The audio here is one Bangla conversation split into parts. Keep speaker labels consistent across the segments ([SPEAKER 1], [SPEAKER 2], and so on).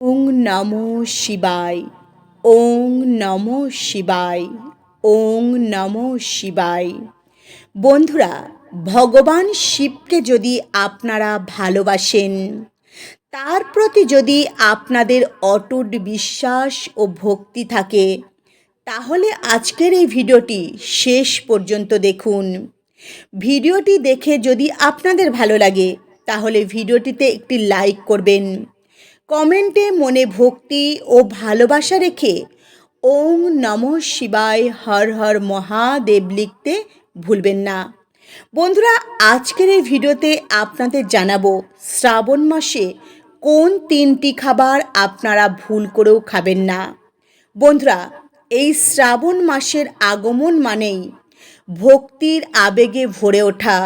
[SPEAKER 1] ওং নমো শিবায়, ওং নমো শিবায়, ওং নমো শিবায়। বন্ধুরা, ভগবান শিবকে যদি আপনারা ভালোবাসেন, তার প্রতি যদি আপনাদের অটুট বিশ্বাস ও ভক্তি থাকে, তাহলে আজকের এই ভিডিওটি শেষ পর্যন্ত দেখুন। ভিডিওটি দেখে যদি আপনাদের ভালো লাগে, তাহলে ভিডিওটিতে একটি লাইক করবেন। কমেন্টে মনে ভক্তি ও ভালোবাসা রেখে ওং নম শিবায় হর হর মহাদেব লিখতে ভুলবেন না। বন্ধুরা, আজকের এই ভিডিওতে আপনাদের জানাব শ্রাবণ মাসে কোন তিনটি খাবার আপনারা ভুল করেও খাবেন না। বন্ধুরা, এই শ্রাবণ মাসের আগমন মানেই ভক্তির আবেগে ভরে ওঠা,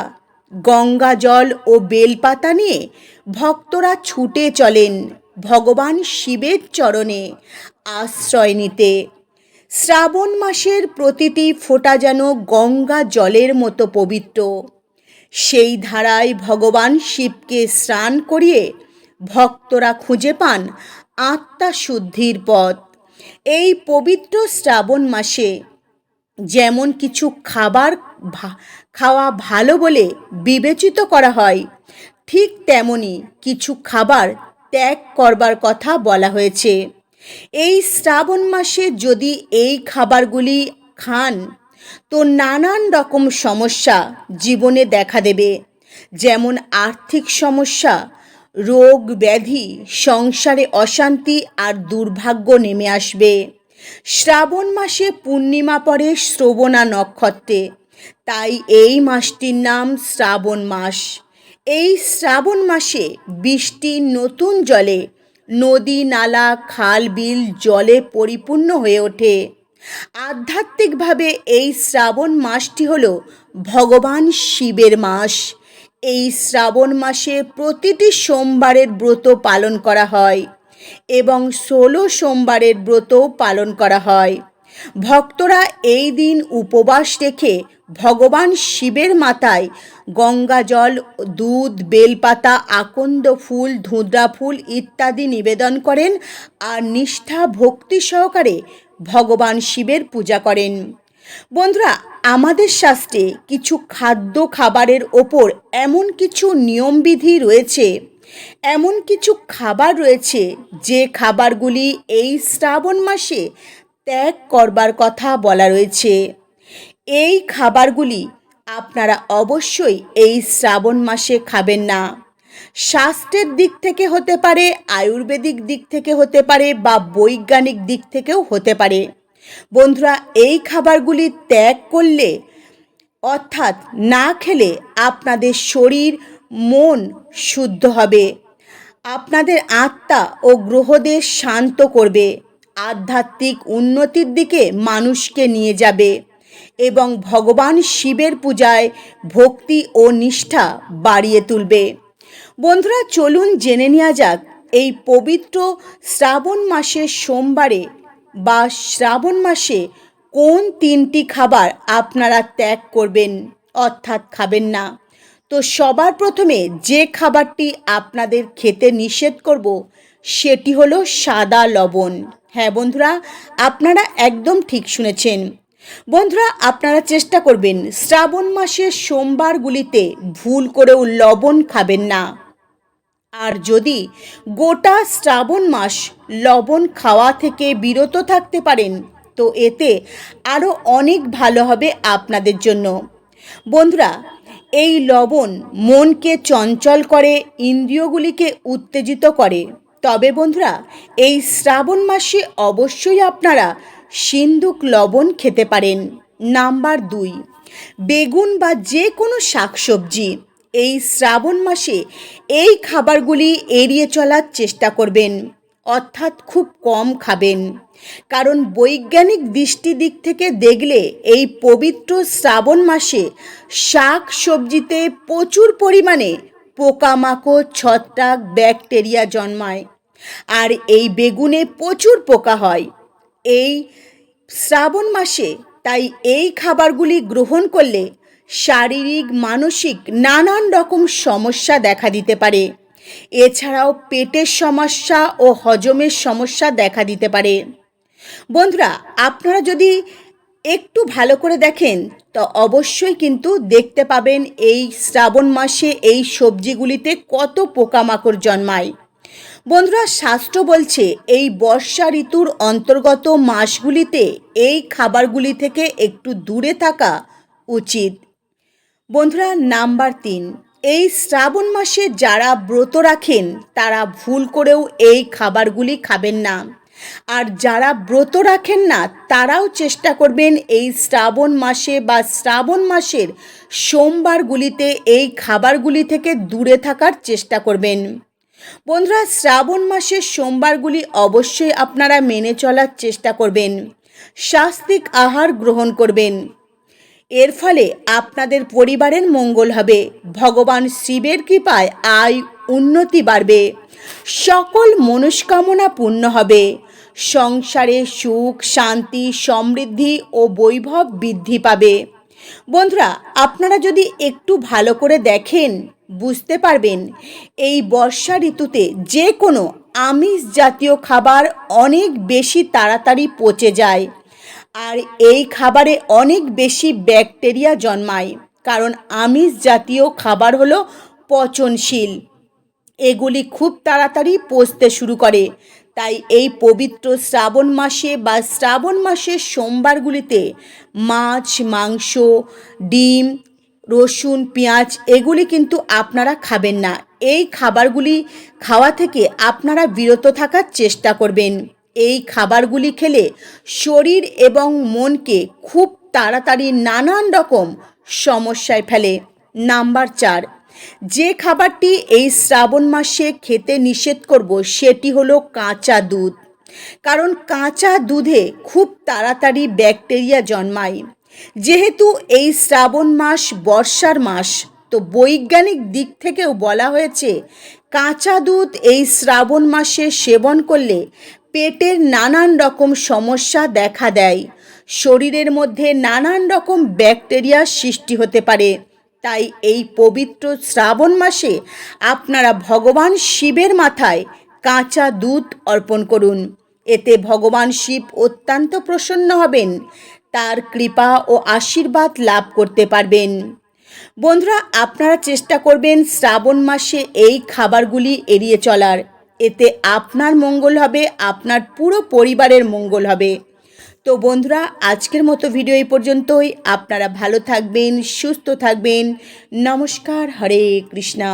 [SPEAKER 1] গঙ্গা জল ও বেলপাতা নিয়ে ভক্তরা ছুটে চলেন। ভগবান শিবের চরণে আশ্রয় নিতে। শ্রাবণ মাসের প্রতিটি ফোঁটা যেন গঙ্গা জলের মতো পবিত্র। সেই ধারায় ভগবান শিবকে স্নান করিয়ে ভক্তরা খুঁজে পান আত্মা শুদ্ধির পথ। এই পবিত্র শ্রাবণ মাসে যেমন কিছু খাবার খাওয়া ভালো বলে বিবেচিত করা হয়, ঠিক তেমনি কিছু খাবার ত্যাগ করবার কথা বলা হয়েছে। এই শ্রাবণ মাসে যদি এই খাবারগুলি খান, তো নানান রকম সমস্যা জীবনে দেখা দেবে। যেমন আর্থিক সমস্যা, রোগ ব্যাধি, সংসারে অশান্তি আর দুর্ভাগ্য নেমে আসবে। শ্রাবণ মাসে পূর্ণিমা পড়ে শ্রবণা নক্ষত্রে, তাই এই মাসটির নাম শ্রাবণ মাস। এই শ্রাবণ মাসে বৃষ্টি নতুন জলে। নদী, নালা, খাল, বিল, জলে পরিপূর্ণ হয়ে ওঠে। আধ্যাত্মিকভাবে এই শ্রাবণ মাসটি হল ভগবান শিবের মাস। এই শ্রাবণ মাসে প্রতিটি সোমবারের ব্রত পালন করা হয় এবং ষোলো সোমবারের ব্রতও পালন করা হয়। ভক্তরা এই দিন উপবাস রেখে ভগবান শিবের মাথায় গঙ্গা জল, দুধ, বেলপাতা, আকন্দ ফুল, ধুঁদ্রা ফুল ইত্যাদি নিবেদন করেন আর নিষ্ঠা, ভক্তি সহকারে ভগবান শিবের পূজা করেন। বন্ধুরা, আমাদের শাস্ত্রে কিছু খাদ্য খাবারের ওপর এমন কিছু নিয়মবিধি রয়েছে, এমন কিছু খাবার রয়েছে যে খাবারগুলি এই শ্রাবণ মাসে ত্যাগ করবার কথা বলা রয়েছে। এই খাবারগুলি আপনারা অবশ্যই এই শ্রাবণ মাসে খাবেন না। স্বাস্থ্যের দিক থেকে হতে পারে, আয়ুর্বেদিক দিক থেকে হতে পারে বা বৈজ্ঞানিক দিক থেকেও হতে পারে। বন্ধুরা, এই খাবারগুলি ত্যাগ করলে, অর্থাৎ না খেলে আপনাদের শরীর, মন শুদ্ধ হবে। আপনাদের আত্মা ও গ্রহদের শান্ত করবে। আধ্যাত্মিক উন্নতির দিকে মানুষকে নিয়ে যাবে এবং ভগবান শিবের পূজায় ভক্তি ও নিষ্ঠা বাড়িয়ে তুলবে। বন্ধুরা, চলুন জেনে নেওয়া যাক, এই পবিত্র শ্রাবণ মাসের সোমবারে বা শ্রাবণ মাসে কোন তিনটি খাবার আপনারা ত্যাগ করবেন অর্থাৎ খাবেন না? তো সবার প্রথমে যে খাবারটি আপনাদের খেতে নিষেধ করব সেটি হলো সাদা লবণ। হ্যাঁ বন্ধুরা, আপনারা একদম ঠিক শুনেছেন। বন্ধুরা, আপনারা চেষ্টা করবেন শ্রাবণ মাসের সোমবারগুলিতে ভুল করেও লবণ খাবেন না। আর যদি গোটা শ্রাবণ মাস লবণ খাওয়া থেকে বিরত থাকতে পারেন, তো এতে আরও অনেক ভালো হবে আপনাদের জন্য। বন্ধুরা, এই লবণ মনকে চঞ্চল করে, ইন্দ্রিয়গুলিকে উত্তেজিত করে। তবে বন্ধুরা, এই শ্রাবণ মাসে অবশ্যই আপনারা সিন্ধুক লবণ খেতে পারেন। নাম্বার দুই, বেগুন বা যে কোনো শাকসবজি। এই শ্রাবণ মাসে এই খাবারগুলি এড়িয়ে চলার চেষ্টা করবেন, অর্থাৎ খুব কম খাবেন। কারণ বৈজ্ঞানিক দৃষ্টি দিক থেকে দেখলে এই পবিত্র শ্রাবণ মাসে শাক সবজিতে প্রচুর পরিমাণে পোকামাকড়, ছত্রাক, ব্যাকটেরিয়া জন্মায়। আর এই বেগুনে প্রচুর পোকা হয়। এই শ্রাবণ মাসে তাই এই খাবারগুলি গ্রহণ করলে শারীরিক, মানসিক নানান রকম সমস্যা দেখা দিতে পারে। এছাড়াও পেটের সমস্যা ও হজমের সমস্যা দেখা দিতে পারে। বন্ধুরা, আপনারা যদি একটু ভালো করে দেখেন, তো অবশ্যই কিন্তু দেখতে পাবেন এই শ্রাবণ মাসে এই সবজিগুলিতে কত পোকামাকড় জন্মায়। বন্ধুরা, শাস্ত্র বলছে, এই বর্ষা ঋতুর অন্তর্গত মাসগুলিতে এই খাবারগুলি থেকে একটু দূরে থাকা উচিত। বন্ধুরা, নাম্বার তিন, এই শ্রাবণ মাসে যারা ব্রত রাখেন, তারা ভুল করেও এই খাবারগুলি খাবেন না। আর যারা ব্রত রাখেন না, তারাও চেষ্টা করবেন এই শ্রাবণ মাসে বা শ্রাবণ মাসের সোমবারগুলিতে এই খাবারগুলি থেকে দূরে থাকার চেষ্টা করবেন। বন্ধুরা, শ্রাবণ মাসের সোমবারগুলি অবশ্যই আপনারা মেনে চলার চেষ্টা করবেন। শাস্তিক আহার গ্রহণ করবেন। এর ফলে আপনাদের পরিবারের মঙ্গল হবে। ভগবান শিবের কৃপায় আয় উন্নতি বাড়বে। সকল মনস্কামনা পূর্ণ হবে। সংসারে সুখ, শান্তি, সমৃদ্ধি ও বৈভব বৃদ্ধি পাবে। বন্ধুরা, আপনারা যদি একটু ভালো করে দেখেন বুঝতে পারবেন, এই বর্ষা ঋতুতে যে কোনো আমিষ জাতীয় খাবার অনেক বেশি তাড়াতাড়ি পচে যায়। আর এই খাবারে অনেক বেশি ব্যাকটেরিয়া জন্মায়, কারণ আমিষ জাতীয় খাবার হলো পচনশীল। এগুলি খুব তাড়াতাড়ি পচতে শুরু করে। তাই এই পবিত্র শ্রাবণ মাসে বা শ্রাবণ মাসের সোমবারগুলিতে মাছ, মাংস, ডিম রসুন, পেঁয়াজ, এগুলি কিন্তু আপনারা খাবেন না। এই খাবারগুলি খাওয়া থেকে আপনারা বিরত থাকার চেষ্টা করবেন। এই খাবারগুলি খেলে শরীর এবং মনকে খুব তাড়াতাড়ি নানান রকম সমস্যায় ফেলে। নাম্বার চার, যে খাবারটি এই শ্রাবণ মাসে খেতে নিষেধ করব সেটি হলো কাঁচা দুধ। কারণ কাঁচা দুধে খুব তাড়াতাড়ি ব্যাকটেরিয়া জন্মায়। যেহেতু এই শ্রাবণ মাস বর্ষার মাস, তো বৈজ্ঞানিক দিক থেকেও বলা হয়েছে, কাঁচা দুধ এই শ্রাবণ মাসে সেবন করলে পেটের নানান রকম সমস্যা দেখা দেয়। শরীরের মধ্যে নানান রকম ব্যাকটেরিয়ার সৃষ্টি হতে পারে। তাই এই পবিত্র শ্রাবণ মাসে আপনারা ভগবান শিবের মাথায় কাঁচা দুধ অর্পণ করুন। এতে ভগবান শিব অত্যন্ত প্রসন্ন হবেন। তার কৃপা ও আশীর্বাদ লাভ করতে পারবেন। বন্ধুরা, আপনারা চেষ্টা করবেন শ্রাবণ মাসে এই খাবারগুলি এড়িয়ে চলার। এতে আপনার মঙ্গল হবে, আপনার পুরো পরিবারের মঙ্গল হবে। তো বন্ধুরা, আজকের মতো ভিডিও এই পর্যন্তই। আপনারা ভালো থাকবেন, সুস্থ থাকবেন। নমস্কার, হরে কৃষ্ণা।